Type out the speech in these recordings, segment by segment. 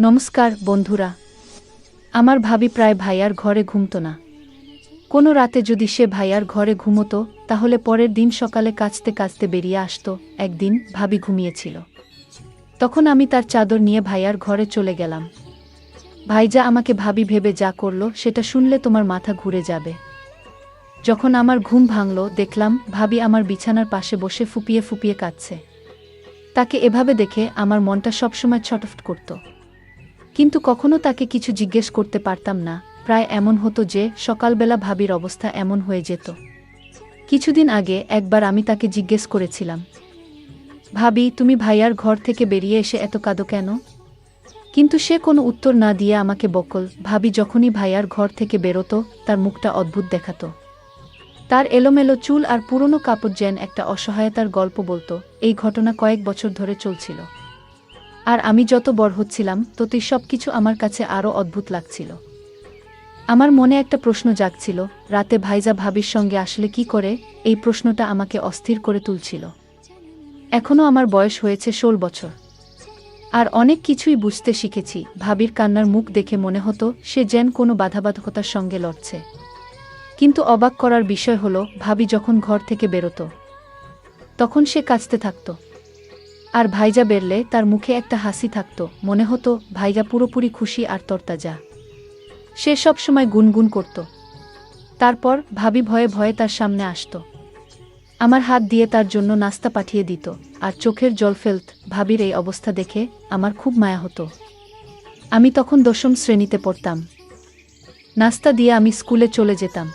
নমস্কার, বন্ধুরা। আমার ভাবি প্রায় ভাইয়ার ঘরে ঘুমত না। কোনো রাতে যদি সে ভাইয়ার ঘরে ঘুমতো, তাহলে পরের দিন সকালে কাচতে কাচতে বেরিয়ে আসতো। একদিন ভাবি ঘুমিয়েছিল। তখন আমি তার চাদর নিয়ে ভাইয়ার ঘরে চলে গেলাম। ভাইজা আমাকে ভাবি ভেবে যা করল, সেটা শুনলে তোমার মাথা ঘুরে যাবে। যখন আমার ঘুম ভাঙল, দেখলাম ভাবি আমার বিছানার পাশে বসে ফুপিয়ে ফুপিয়ে কাঁদছে। তাকে এভাবে দেখে আমার মনটা সবসময় ছটফট করত। কিন্তু কখনো তাকে কিছু জিজ্ঞেস করতে পারতাম না। প্রায় এমন হতো যে, সকালবেলা ভাবির অবস্থা এমন হয়ে যেত। কিছুদিন আগে একবার আমি তাকে জিজ্ঞেস করেছিলাম, ভাবি, তুমি ভাইয়ার ঘর থেকে বেরিয়ে এসে এত কাঁদো কেন? কিন্তু সে কোনো উত্তর না দিয়ে আমাকে বকল। ভাবি যখনই ভাইয়ার ঘর থেকে বেরোতো, তার মুখটা অদ্ভুত দেখাতো। তার এলোমেলো চুল আর পুরনো কাপড় যেন একটা অসহায়তার গল্প বলতো। এই ঘটনা কয়েক বছর ধরে চলছিল। আর আমি যত বড় হচ্ছিলাম, ততই সব কিছু আমার কাছে আরও অদ্ভুত লাগছিল। আমার মনে একটা প্রশ্ন জাগছিল, রাতে ভাইজা ভাবির সঙ্গে আসলে কি করে, এই প্রশ্নটা আমাকে অস্থির করে তুলছিল। এখনও আমার বয়স হয়েছে ষোল বছর। আর অনেক কিছুই বুঝতে শিখেছি, ভাবির কান্নার মুখ দেখে মনে হতো, সে যেন কোনো বাধাবাধকতার সঙ্গে লড়ছে। কিন্তু অবাক করার বিষয় হলো, ভাবি যখন ঘর থেকে বেরোতো, তখন সে কাঁচতে থাকত। আর ভাইজা বেরলে তার মুখে একটা হাসি থাকত। মনে হতো, ভাইজা পুরোপুরি খুশি আর তরতাজা। সে সব সময় গুনগুন করত। তারপর ভাবি ভয়ে ভয়ে তার সামনে আসত। আমার হাত দিয়ে তার জন্য নাস্তা পাঠিয়ে দিত, আর চোখের জল ফেলত ভাবির এই অবস্থা দেখে আমার খুব মায়া হতো। আমি তখন দশম শ্রেণীতে পড়তাম। নাস্তা দিয়ে আমি স্কুলে চলে যেতাম।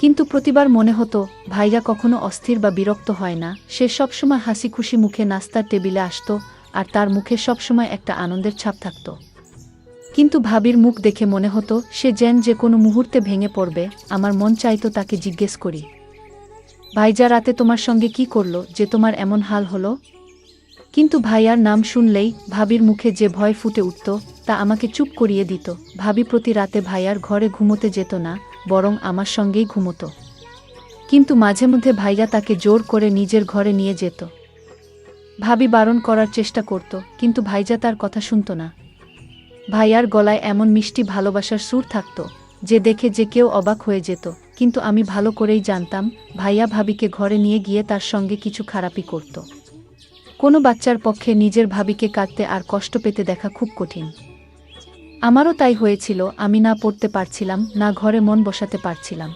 কিন্তু প্রতিবার মনে হতো, ভাইয়া কখনো অস্থির বা বিরক্ত হয় না। সে সবসময় হাসি খুশি মুখে নাস্তার টেবিলে আসত আর তার মুখে সবসময় একটা আনন্দের ছাপ থাকত। কিন্তু ভাবির মুখ দেখে মনে হতো, সে যেন যে কোনো মুহূর্তে ভেঙে পড়বে, আমার মন চাইতো তাকে জিজ্ঞেস করি। ভাইজা, রাতে তোমার সঙ্গে কি করল? যে তোমার এমন হাল হলো? কিন্তু ভাইয়ার নাম শুনলেই ভাবির মুখে যে ভয় ফুটে উঠত, তা আমাকে চুপ করিয়ে দিত। ভাবি প্রতি রাতে ভাইয়ার ঘরে ঘুমোতে যেত না বরং আমার সঙ্গেই ঘুমোতো। কিন্তু মাঝে মধ্যে ভাইয়া তাকে জোর করে নিজের ঘরে নিয়ে যেত। ভাবি বারণ করার চেষ্টা করত, কিন্তু ভাইজা তার কথা শুনত না। ভাইয়ার গলায় এমন মিষ্টি ভালোবাসার সুর থাকত, যে দেখে যে কেউ অবাক হয়ে যেত। কিন্তু আমি ভালো করেই জানতাম, ভাইয়া ভাবিকে ঘরে নিয়ে গিয়ে তার সঙ্গে কিছু খারাপই করত। কোনো বাচ্চার পক্ষে নিজের ভাবিকে কাঁদতে আর কষ্ট পেতে দেখা খুব কঠিন। আমারও তাই হয়েছিল, আমি না পড়তে পারছিলাম, না ঘরে মন বসাতে পারছিলাম।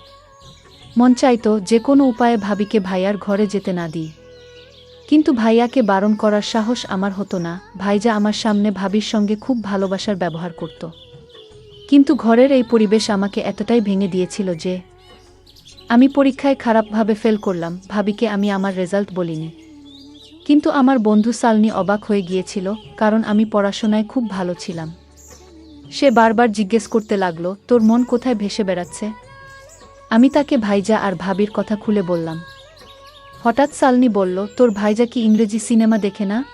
মন চাইতো যে কোনো উপায়ে ভাবিকে ভাইয়ার ঘরে যেতে না দিই। কিন্তু ভাইয়াকে বারণ করার সাহস আমার হতো না ভাইজা আমার সামনে ভাবির সঙ্গে খুব ভালোবাসার ব্যবহার করত। কিন্তু ঘরের এই পরিবেশ আমাকে এতটাই ভেঙে দিয়েছিল যে, আমি পরীক্ষায় খারাপভাবে ফেল করলাম, ভাবিকে আমি আমার রেজাল্ট বলিনি। কিন্তু আমার বন্ধু সালনি অবাক হয়ে গিয়েছিল, কারণ আমি পড়াশোনায় খুব ভালো ছিলাম। সে বারবার জিজ্ঞেস করতে লাগল, তোর মন কোথায় ভেসে বেড়াচ্ছে? আমি তাকে ভাইজা আর ভাবির কথা খুলে বললাম। হঠাৎ সালনি বলল, তোর ভাইজা কি ইংরেজি সিনেমা দেখে না?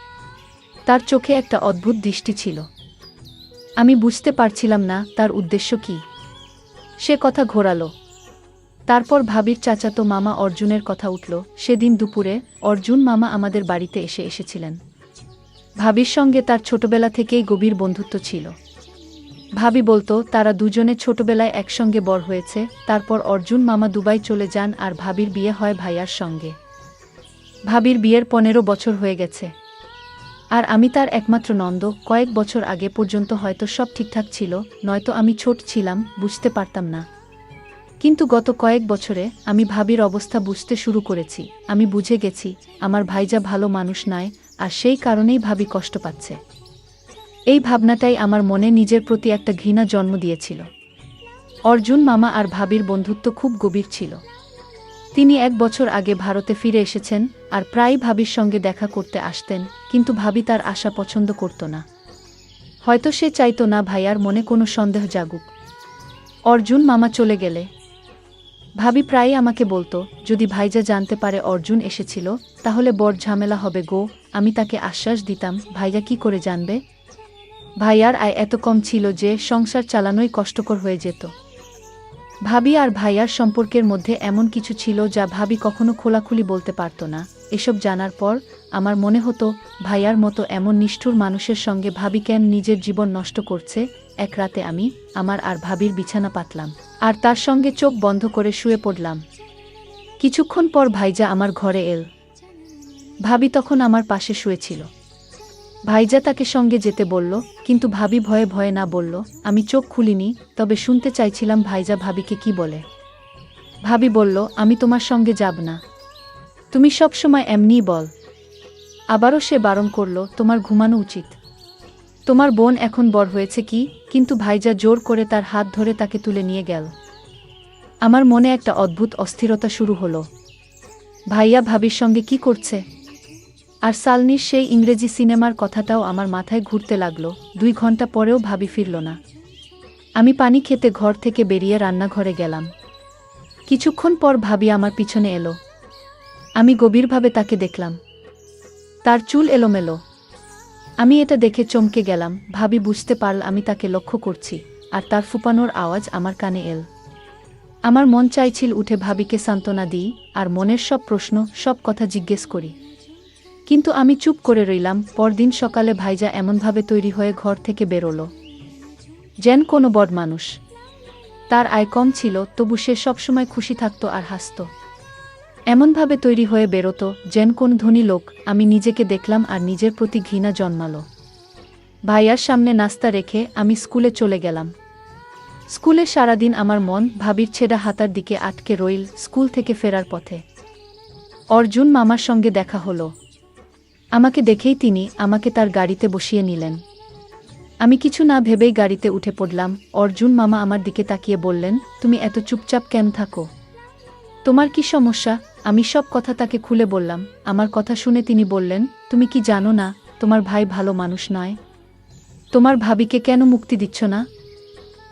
তার চোখে একটা অদ্ভুত দৃষ্টি ছিল। আমি বুঝতে পারছিলাম না তার উদ্দেশ্য কি। সে কথা ঘোরালো। তারপর ভাবির চাচাতো মামা অর্জুনের কথা উঠল। সেদিন দুপুরে অর্জুন মামা আমাদের বাড়িতে এসে এসেছিলেন। ভাবির সঙ্গে তার ছোটবেলা থেকেই গভীর বন্ধুত্ব ছিল। ভাবি বলতো, তারা দুজনে ছোটবেলায় একসঙ্গে বড় হয়েছে, তারপর অর্জুন মামা দুবাই চলে যান আর ভাবির বিয়ে হয় ভাইয়ার সঙ্গে। ভাবির বিয়ের পনেরো বছর হয়ে গেছে। আর আমি তার একমাত্র নন্দ, কয়েক বছর আগে পর্যন্ত হয়তো সব ঠিকঠাক ছিল, নয়তো আমি ছোট ছিলাম, বুঝতে পারতাম না। কিন্তু গত কয়েক বছরে আমি ভাবির অবস্থা বুঝতে শুরু করেছি, আমি বুঝে গেছি, আমার ভাইজা ভালো মানুষ নয় আর সেই কারণেই ভাবি কষ্ট পাচ্ছে। এই ভাবনাটাই আমার মনে নিজের প্রতি একটা ঘৃণা জন্ম দিয়েছিল। অর্জুন মামা আর ভাবির বন্ধুত্ব খুব গভীর ছিল। তিনি এক বছর আগে ভারতে ফিরে এসেছেন আর প্রায় ভাবির সঙ্গে দেখা করতে আসতেন, কিন্তু ভাবি তার আশা পছন্দ করত না। হয়তো সে চাইতো না ভাইয়ার মনে কোনো সন্দেহ জাগুক। অর্জুন মামা চলে গেলে। ভাবি প্রায়ই আমাকে বলতো, যদি ভাইজা জানতে পারে অর্জুন এসেছিল, তাহলে বড় ঝামেলা হবে গো, আমি তাকে আশ্বাস দিতাম, ভাইজা কি করে জানবে? ভাইয়ার আয় এত কম ছিল যে সংসার চালানোই কষ্টকর হয়ে যেত। ভাবি আর ভাইয়ার সম্পর্কের মধ্যে এমন কিছু ছিল যা ভাবি কখনো খোলাখুলি বলতে পারত না। এসব জানার পর আমার মনে হতো, ভাইয়ার মতো এমন নিষ্ঠুর মানুষের সঙ্গে ভাবি কেন নিজের জীবন নষ্ট করছে? এক রাতে আমি, আমার আর ভাবির বিছানা পাতলাম, আর তার সঙ্গে চোখ বন্ধ করে শুয়ে পড়লাম। কিছুক্ষণ পর ভাইজা আমার ঘরে এল। ভাবি তখন আমার পাশে শুয়েছিল। ভাইজা তাকে সঙ্গে যেতে বলল, কিন্তু ভাবি ভয়ে ভয়ে না বলল, আমি চোখ খুলিনি, তবে শুনতে চাইছিলাম ভাইজা ভাবিকে কি বলে। ভাবি বলল, আমি তোমার সঙ্গে যাব না। তুমি সব সময় এমনিই বল। আবারও সে বারণ করল, তোমার ঘুমানো উচিত। তোমার বোন এখন বড় হয়েছে কি? কিন্তু ভাইজা জোর করে তার হাত ধরে তাকে তুলে নিয়ে গেল। আমার মনে একটা অদ্ভুত অস্থিরতা শুরু হলো। ভাইয়া ভাবির সঙ্গে কি করছে? আর সালনির সেই ইংরেজি সিনেমার কথাটাও আমার মাথায় ঘুরতে লাগল, দুই ঘণ্টা পরেও ভাবি ফিরল না। আমি পানি খেতে ঘর থেকে বেরিয়ে রান্নাঘরে গেলাম। কিছুক্ষণ পর ভাবি আমার পিছনে এলো। আমি গভীরভাবে তাকে দেখলাম। তার চুল এলোমেলো। আমি এটা দেখে চমকে গেলাম। ভাবি বুঝতে পারল আমি তাকে লক্ষ্য করছি, আর তার ফুপানোর আওয়াজ আমার কানে এল। আমার মন চাইছিল উঠে ভাবিকে সান্ত্বনা দিই, আর মনের সব প্রশ্ন, সব কথা জিজ্ঞেস করি। কিন্তু আমি চুপ করে রইলাম, পরদিন সকালে ভাইজা এমনভাবে তৈরি হয়ে ঘর থেকে বেরোলো। যেন কোনো বড় মানুষ। তার আয় কম ছিল, তবু সে সবসময় খুশি থাকত আর হাসত। এমনভাবে তৈরি হয়ে বেরোতো, যেন কোন ধনী লোক, আমি নিজেকে দেখলাম আর নিজের প্রতি ঘৃণা জন্মালো। ভাইয়ার সামনে নাস্তা রেখে আমি স্কুলে চলে গেলাম। স্কুলে সারাদিন আমার মন ভাবির ছেঁড়া হাতার দিকে আটকে রইল স্কুল থেকে ফেরার পথে। অর্জুন মামার সঙ্গে দেখা হলো। আমাকে দেখেই তিনি আমাকে তার গাড়িতে বসিয়ে নিলেন। আমি কিছু না ভেবেই গাড়িতে উঠে পড়লাম। অর্জুন মামা আমার দিকে তাকিয়ে বললেন, তুমি এত চুপচাপ কেন থাকো? তোমার কি সমস্যা? আমি সব কথা তাকে খুলে বললাম। আমার কথা শুনে তিনি বললেন, তুমি কি জানো না, তোমার ভাই ভালো মানুষ নয়। তোমার ভাবিকে কেন মুক্তি দিচ্ছ না?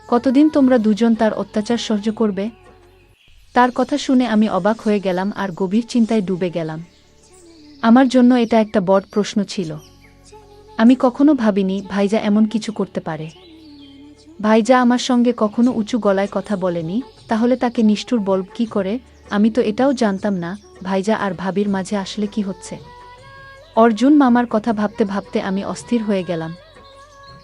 কতদিন তোমরা দুজন তার অত্যাচার সহ্য করবে? তার কথা শুনে আমি অবাক হয়ে গেলাম আর গভীর চিন্তায় ডুবে গেলাম। আমার জন্য এটা একটা বড় প্রশ্ন ছিল। আমি কখনো ভাবিনি ভাইজা এমন কিছু করতে পারে। ভাইজা আমার সঙ্গে কখনো উঁচু গলায় কথা বলেনি, তাহলে তাকে নিষ্ঠুর বলব কি করে? আমি তো এটাও জানতাম না ভাইজা আর ভাবির মাঝে আসলে কি হচ্ছে। অর্জুন মামার কথা ভাবতে ভাবতে আমি অস্থির হয়ে গেলাম।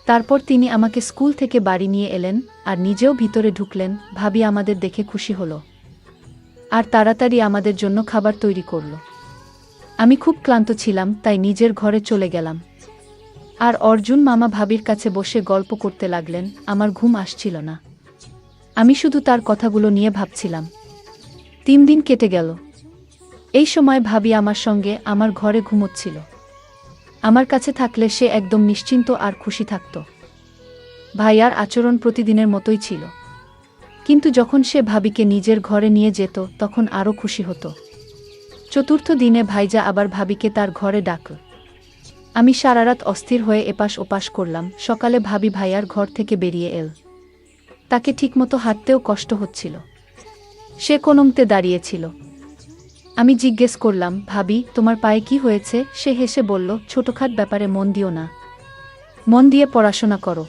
তারপর তিনি আমাকে স্কুল থেকে বাড়ি নিয়ে এলেন আর নিজেও ভিতরে ঢুকলেন, ভাবি আমাদের দেখে খুশি হলো। আর তাড়াতাড়ি আমাদের জন্য খাবার তৈরি করল। আমি খুব ক্লান্ত ছিলাম, তাই নিজের ঘরে চলে গেলাম। আর অর্জুন মামা ভাবির কাছে বসে গল্প করতে লাগলেন, আমার ঘুম আসছিল না। আমি শুধু তার কথাগুলো নিয়ে ভাবছিলাম। তিন দিন কেটে গেল। এই সময় ভাবি আমার সঙ্গে আমার ঘরে ঘুমোচ্ছিল। আমার কাছে থাকলে সে একদম নিশ্চিন্ত আর খুশি থাকত। ভাইয়ার আচরণ প্রতিদিনের মতোই ছিল। কিন্তু যখন সে ভাবিকে নিজের ঘরে নিয়ে যেত, তখন আরও খুশি হতো। চতুর্থ দিনে ভাইজা আবার ভাবিকে তার ঘরে ডাকল। আমি সারারাত অস্থির হয়ে এপাশ ওপাশ করলাম। সকালে ভাবি ভাইয়ার ঘর থেকে বেরিয়ে এল। তাকে ঠিকমতো হাঁটতেও কষ্ট হচ্ছিল। সে কোনমতে দাঁড়িয়েছিল। আমি জিজ্ঞেস করলাম, ভাবি, তোমার পায়ে কি হয়েছে? সে হেসে বলল, ছোটখাট ব্যাপারে মন দিও না। মন দিয়ে পড়াশোনা করো।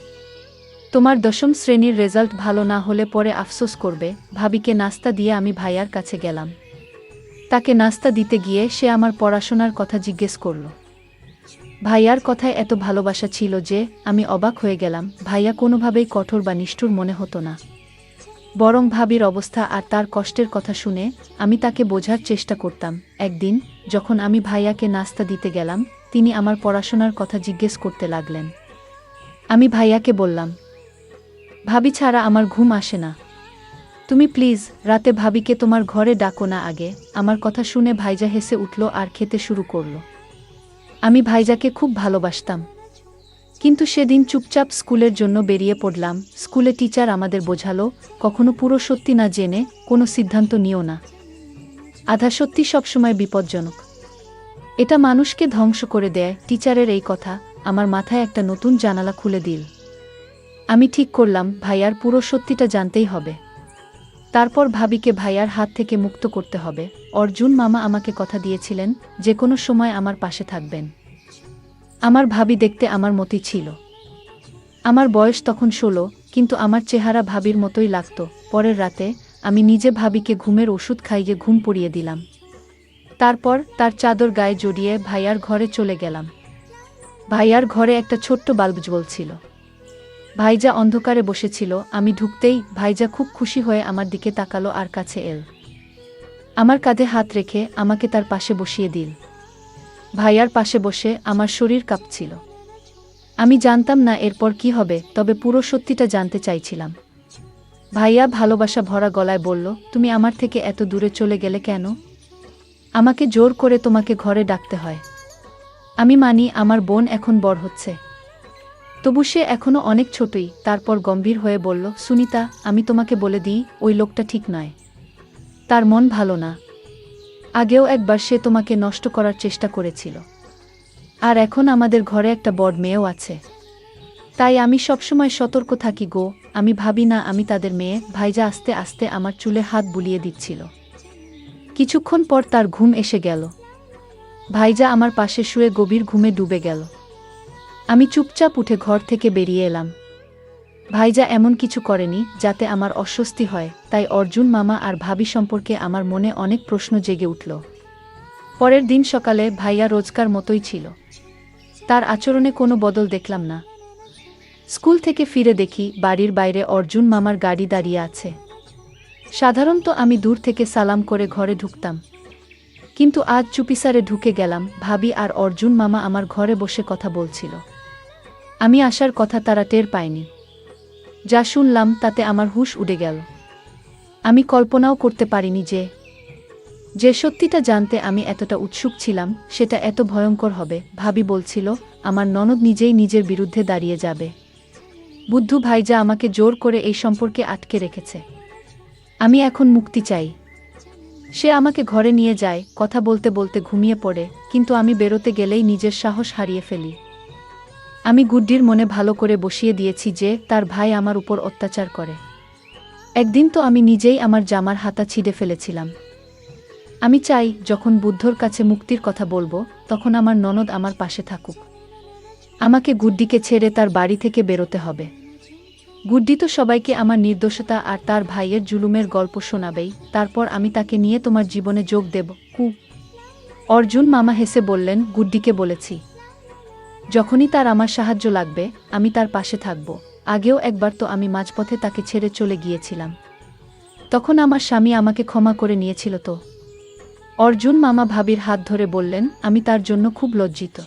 তোমার দশম শ্রেণির রেজাল্ট ভালো না হলে পরে আফসোস করবে। ভাবিকে নাস্তা দিয়ে আমি ভাইয়ার কাছে গেলাম। তাকে নাস্তা দিতে গিয়ে সে আমার পড়াশোনার কথা জিজ্ঞেস করল। ভাইয়ার কথায় এত ভালোবাসা ছিল যে আমি অবাক হয়ে গেলাম, ভাইয়া কোনোভাবেই কঠোর বা নিষ্ঠুর মনে হতো না। বরং ভাবির অবস্থা আর তার কষ্টের কথা শুনে আমি তাকে বোঝার চেষ্টা করতাম। একদিন, যখন আমি ভাইয়াকে নাস্তা দিতে গেলাম, তিনি আমার পড়াশোনার কথা জিজ্ঞেস করতে লাগলেন। আমি ভাইয়াকে বললাম, ভাবি ছাড়া আমার ঘুম আসে না। তুমি প্লিজ, রাতে ভাবিকে তোমার ঘরে ডাকো না আগে। আমার কথা শুনে ভাইজা হেসে উঠল আর খেতে শুরু করল। আমি ভাইজাকে খুব ভালোবাসতাম। কিন্তু সেদিন চুপচাপ স্কুলের জন্য বেরিয়ে পড়লাম। স্কুলে টিচার আমাদের বোঝালো, কখনো পুরো সত্যি না জেনে, কোনো সিদ্ধান্ত নিও না। আধা সত্যি সবসময় বিপজ্জনক। এটা মানুষকে ধ্বংস করে দেয়, টিচারের এই কথা। আমার মাথায় একটা নতুন জানালা খুলে দিল। আমি ঠিক করলাম, ভাইয়ার পুরো সত্যিটা জানতেই হবে। তারপর ভাবিকে ভাইয়ার হাত থেকে মুক্ত করতে হবে। অর্জুন মামা আমাকে কথা দিয়েছিলেন যে কোনো সময় আমার পাশে থাকবেন। আমার ভাবি দেখতে আমার মতোই ছিল। আমার বয়স তখন ষোলো, কিন্তু আমার চেহারা ভাবির মতোই লাগত। পরের রাতে আমি নিজে ভাবিকে ঘুমের ওষুধ খাইয়ে ঘুম পড়িয়ে দিলাম। তারপর তার চাদর গায়ে জড়িয়ে ভাইয়ার ঘরে চলে গেলাম। ভাইয়ার ঘরে একটা ছোট্ট বাল্ব জ্বলছিল ভাইজা অন্ধকারে বসেছিল, আমি ঢুকতেই ভাইজা খুব খুশি হয়ে আমার দিকে তাকালো আর কাছে এল। আমার কাঁধে হাত রেখে আমাকে তার পাশে বসিয়ে দিল। ভাইয়ার পাশে বসে আমার শরীর কাঁপছিল। আমি জানতাম না এরপর কি হবে, তবে পুরো সত্যিটা জানতে চাইছিলাম। ভাইয়া ভালোবাসা ভরা গলায় বলল, তুমি আমার থেকে এত দূরে চলে গেলে কেন? আমাকে জোর করে তোমাকে ঘরে ডাকতে হয়। আমি মানি আমার বোন এখন বড় হচ্ছে। তবু সে এখনও অনেক ছোটই, তারপর গম্ভীর হয়ে বলল, সুনিতা, আমি তোমাকে বলে দিই, ওই লোকটা ঠিক নয়। তার মন ভালো না। আগেও একবার সে তোমাকে নষ্ট করার চেষ্টা করেছিল। আর এখন আমাদের ঘরে একটা বড় মেয়েও আছে। তাই আমি সবসময় সতর্ক থাকি গো, আমি ভাবি না আমি তাদের মেয়ে, ভাইজা আস্তে আস্তে আমার চুলে হাত বুলিয়ে দিচ্ছিল। কিছুক্ষণ পর তার ঘুম এসে গেল। ভাইজা আমার পাশে শুয়ে গভীর ঘুমে ডুবে গেল। আমি চুপচাপ উঠে ঘর থেকে বেরিয়ে এলাম। ভাইজা এমন কিছু করেনি যাতে আমার অস্বস্তি হয়, তাই অর্জুন, মামা আর ভাবি সম্পর্কে আমার মনে অনেক প্রশ্ন জেগে উঠল। পরের দিন সকালে ভাইয়া রোজকার মতোই ছিল। তার আচরণে কোনো বদল দেখলাম না। স্কুল থেকে ফিরে দেখি বাড়ির বাইরে অর্জুন, মামার গাড়ি দাঁড়িয়ে আছে। সাধারণত আমি দূর থেকে সালাম করে ঘরে ঢুকতাম। কিন্তু আজ চুপিসারে ঢুকে গেলাম, ভাবি আর অর্জুন, মামা আমার ঘরে বসে কথা বলছিল। আমি আসার কথা তারা টের পায়নি। যা শুনলাম তাতে আমার হুশ উড়ে গেল। আমি কল্পনাও করতে পারিনি যে যে সত্যিটা জানতে আমি এতটা উৎসুক ছিলাম, সেটা এত ভয়ঙ্কর হবে, ভাবি বলছিল, আমার ননদ নিজেই নিজের বিরুদ্ধে দাঁড়িয়ে যাবে। বুদ্ধু ভাইজা আমাকে জোর করে এই সম্পর্কে আটকে রেখেছে। আমি এখন মুক্তি চাই। সে আমাকে ঘরে নিয়ে যায়, কথা বলতে বলতে ঘুমিয়ে পড়ে, কিন্তু আমি বেরোতে গেলেই নিজের সাহস হারিয়ে ফেলি। আমি গুড্ডির মনে ভালো করে বসিয়ে দিয়েছি যে তার ভাই আমার উপর অত্যাচার করে। একদিন তো আমি নিজেই আমার জামার হাতা ছিঁড়ে ফেলেছিলাম। আমি চাই, যখন বুদ্ধর কাছে মুক্তির কথা বলব, তখন আমার ননদ আমার পাশে থাকুক। আমাকে গুড্ডিকে ছেড়ে তার বাড়ি থেকে বেরোতে হবে। গুড্ডি তো সবাইকে আমার নির্দোষতা আর তার ভাইয়ের জুলুমের গল্প শোনাবেই। তারপর আমি তাকে নিয়ে তোমার জীবনে যোগ দেব, কু। অর্জুন মামা হেসে বললেন, গুড্ডিকে বলেছি যখনই তার আমার সাহায্য লাগবে, আমি তার পাশে থাকব। আগেও একবার তো আমি মাঝপথে তাকে ছেড়ে চলে গিয়েছিলাম। তখন আমার স্বামী আমাকে ক্ষমা করে নিয়েছিল তো। অর্জুন মামা ভাবির হাত ধরে বললেন, আমি তার জন্য খুব লজ্জিত।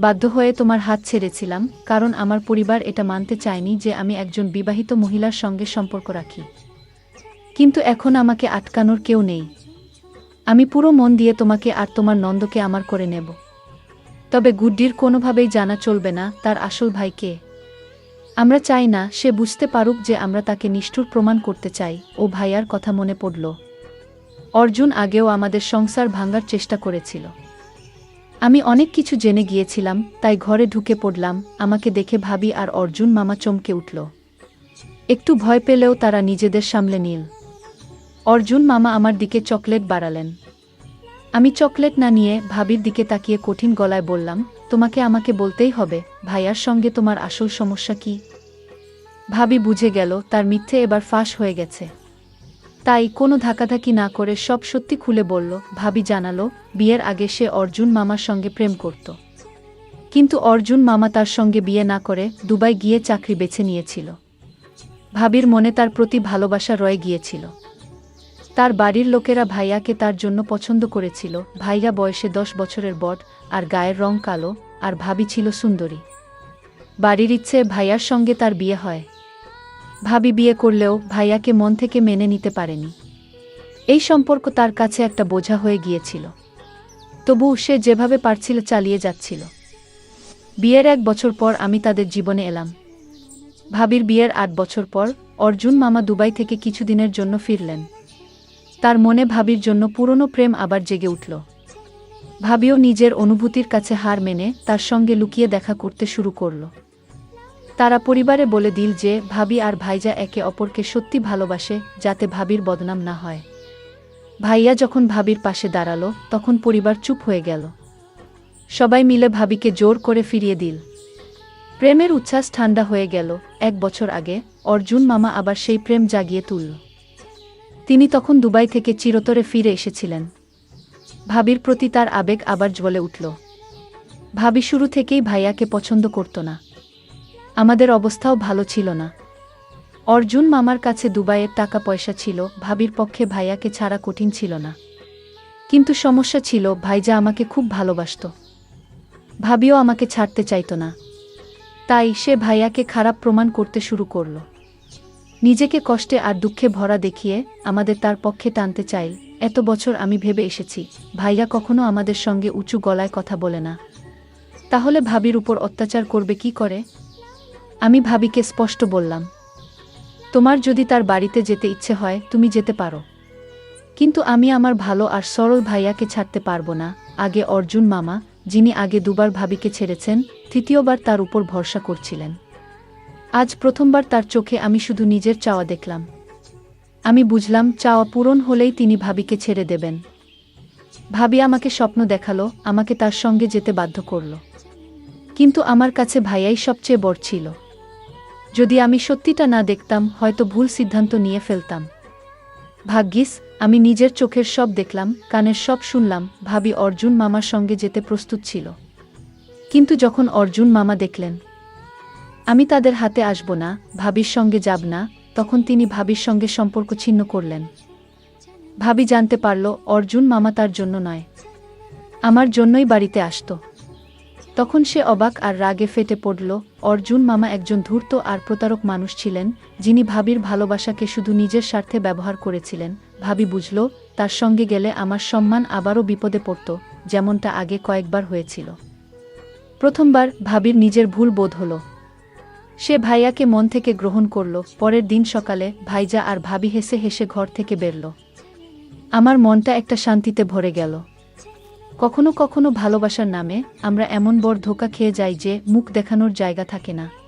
বাধ্য হয়ে তোমার হাত ছেড়েছিলাম, কারণ আমার পরিবার এটা মানতে চায়নি যে আমি একজন বিবাহিত মহিলার সঙ্গে সম্পর্ক রাখি। কিন্তু এখন আমাকে আটকানোর কেউ নেই। আমি পুরো মন দিয়ে তোমাকে আর তোমার নন্দকে আমার করে নেব। তবে গুড্ডির কোনোভাবেই জানা চলবে না তার আসল ভাই কে। আমরা চাই না সে বুঝতে পারুক যে আমরা তাকে নিষ্ঠুর প্রমাণ করতে চাই, ও ভাইয়ার কথা মনে পড়ল। অর্জুন আগেও আমাদের সংসার ভাঙার চেষ্টা করেছিল। আমি অনেক কিছু জেনে গিয়েছিলাম, তাই ঘরে ঢুকে পড়লাম, আমাকে দেখে ভাবি আর অর্জুন মামা চমকে উঠল। একটু ভয় পেলেও তারা নিজেদের সামলে নিল। অর্জুন মামা আমার দিকে চকলেট বাড়ালেন। আমি চকলেট না নিয়ে ভাবির দিকে তাকিয়ে কঠিন গলায় বললাম, তোমাকে আমাকে বলতেই হবে, ভাইয়ার সঙ্গে তোমার আসল সমস্যা কি? ভাবি বুঝে গেল, তার মিথ্যে এবার ফাঁস হয়ে গেছে। তাই কোনো ধাকাধাকি না করে সব সত্যি খুলে বলল, ভাবি জানালো, বিয়ের আগে সে অর্জুন মামার সঙ্গে প্রেম করত। কিন্তু অর্জুন মামা তার সঙ্গে বিয়ে না করে দুবাই গিয়ে চাকরি বেছে নিয়েছিল। ভাবির মনে তার প্রতি ভালোবাসা রয়ে গিয়েছিল। তার বাড়ির লোকেরা ভাইয়াকে তার জন্য পছন্দ করেছিল। ভাইয়া বয়সে দশ বছরের বট, আর গায়ের রং কালো, আর ভাবি ছিল সুন্দরী। বাড়ির ইচ্ছে ভাইয়ার সঙ্গে তার বিয়ে হয়। ভাবি বিয়ে করলেও ভাইয়াকে মন থেকে মেনে নিতে পারেনি। এই সম্পর্ক তার কাছে একটা বোঝা হয়ে গিয়েছিল। তবু সে যেভাবে পারছিল চালিয়ে যাচ্ছিল। বিয়ের এক বছর পর আমি তাদের জীবনে এলাম। ভাবির বিয়ের আট বছর পর অর্জুন মামা দুবাই থেকে কিছুদিনের জন্য ফিরলেন। তার মনে ভাবির জন্য পুরনো প্রেম আবার জেগে উঠল। ভাবিও নিজের অনুভূতির কাছে হার মেনে তার সঙ্গে লুকিয়ে দেখা করতে শুরু করল। তারা পরিবারে বলে দিল যে, ভাবি আর ভাইজা একে অপরকে সত্যি ভালোবাসে, যাতে ভাবির বদনাম না হয়। ভাইয়া যখন ভাবির পাশে দাঁড়াল, তখন পরিবার চুপ হয়ে গেল। সবাই মিলে ভাবিকে জোর করে ফিরিয়ে দিল। প্রেমের উচ্ছ্বাস ঠান্ডা হয়ে গেল। এক বছর আগে অর্জুন মামা আবার সেই প্রেম জাগিয়ে তুলল। তিনি তখন দুবাই থেকে চিরতরে ফিরে এসেছিলেন। ভাবির প্রতি তার আবেগ আবার জ্বলে উঠল। ভাবি শুরু থেকেই ভাইয়াকে পছন্দ করত না। আমাদের অবস্থাও ভালো ছিল না। অর্জুন মামার কাছে দুবাইয়ের টাকা পয়সা ছিল, ভাবির পক্ষে ভাইয়াকে ছাড়া কঠিন ছিল না। কিন্তু সমস্যা ছিল ভাইজা আমাকে খুব ভালোবাসত। ভাবিও আমাকে ছাড়তে চাইত না। তাই সে ভাইয়াকে খারাপ প্রমাণ করতে শুরু করল। নিজেকে কষ্টে আর দুঃখে ভরা দেখিয়ে আমাদের তার পক্ষে টানতে চাই। এত বছর আমি ভেবে এসেছি, ভাইয়া কখনো আমাদের সঙ্গে উঁচু গলায় কথা বলে না। তাহলে ভাবির উপর অত্যাচার করবে কি করে? আমি ভাবিকে স্পষ্ট বললাম, তোমার যদি তার বাড়িতে যেতে ইচ্ছে হয়, তুমি যেতে পারো। কিন্তু আমি আমার ভালো আর সরল ভাইয়াকে ছাড়তে পারব না। আগে অর্জুন মামা, যিনি আগে দুবার ভাবিকে ছেড়েছেন, তৃতীয়বার তার উপর ভরসা করছিলেন। আজ প্রথমবার তার চোখে আমি শুধু নিজের চাওয়া দেখলাম। আমি বুঝলাম চাওয়া পূরণ হলেই তিনি ভাবিকে ছেড়ে দেবেন। ভাবি আমাকে স্বপ্ন দেখাল, আমাকে তার সঙ্গে যেতে বাধ্য করল। কিন্তু আমার কাছে ভাইয়াই সবচেয়ে বড় ছিল। যদি আমি সত্যিটা না দেখতাম, হয়তো ভুল সিদ্ধান্ত নিয়ে ফেলতাম। ভাগ্যিস, আমি নিজের চোখের সব দেখলাম, কানের সব শুনলাম, ভাবি অর্জুন মামার সঙ্গে যেতে প্রস্তুত ছিল। কিন্তু যখন অর্জুন মামা দেখলেন আমি তাদের হাতে আসব না, ভাবির সঙ্গে যাব না, তখন তিনি ভাবির সঙ্গে সম্পর্ক ছিন্ন করলেন। ভাবি জানতে পারল, অর্জুন মামা তার জন্য নয়। আমার জন্যই বাড়িতে আসত। তখন সে অবাক আর রাগে ফেটে পড়ল, অর্জুন মামা একজন ধূর্ত আর প্রতারক মানুষ ছিলেন, যিনি ভাবির ভালোবাসাকে শুধু নিজের স্বার্থে ব্যবহার করেছিলেন। ভাবি বুঝল, তার সঙ্গে গেলে আমার সম্মান আবারও বিপদে পড়ত, যেমনটা আগে কয়েকবার হয়েছিল। প্রথমবার ভাবির নিজের ভুল বোধ হল। সে ভাইয়াকে মন থেকে গ্রহণ করল, পরের দিন সকালে ভাইজা আর ভাবি হেসে হেসে ঘর থেকে বেরল। আমার মনটা একটা শান্তিতে ভরে গেল। কখনো কখনো ভালোবাসার নামে আমরা এমন বড় ধোকা খেয়ে যাই যে মুখ দেখানোর জায়গা থাকে না।